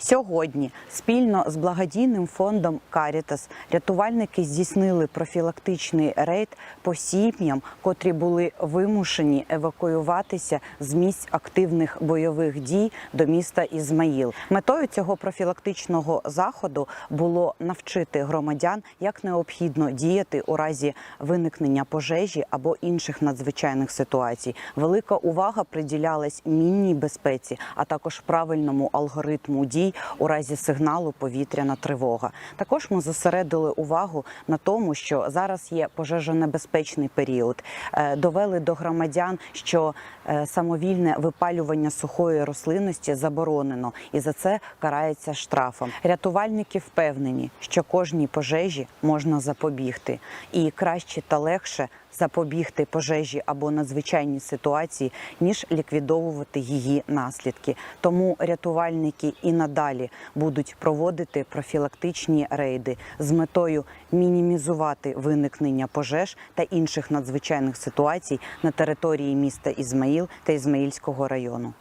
Сьогодні спільно з благодійним фондом Карітас рятувальники здійснили профілактичний рейд по сім'ям, котрі були вимушені евакуюватися з місць активних бойових дій до міста Ізмаїл. Метою цього профілактичного заходу було навчити громадян, як необхідно діяти у разі виникнення пожежі або інших надзвичайних ситуацій. Велика увага приділялась мінній безпеці, а також правильному алгоритму дій у разі сигналу повітряна тривога. Також ми зосередили увагу на тому, що зараз є пожежонебезпечний період. Е, Довели до громадян, що е, самовільне випалювання сухої рослинності заборонено, і за це карається штрафом. Рятувальники впевнені, що кожній пожежі можна запобігти, і краще та легше запобігти пожежі або надзвичайній ситуації, ніж ліквідовувати її наслідки. Тому рятувальники і надалі будуть проводити профілактичні рейди з метою мінімізувати виникнення пожеж та інших надзвичайних ситуацій на території міста Ізмаїл та Ізмаїльського району.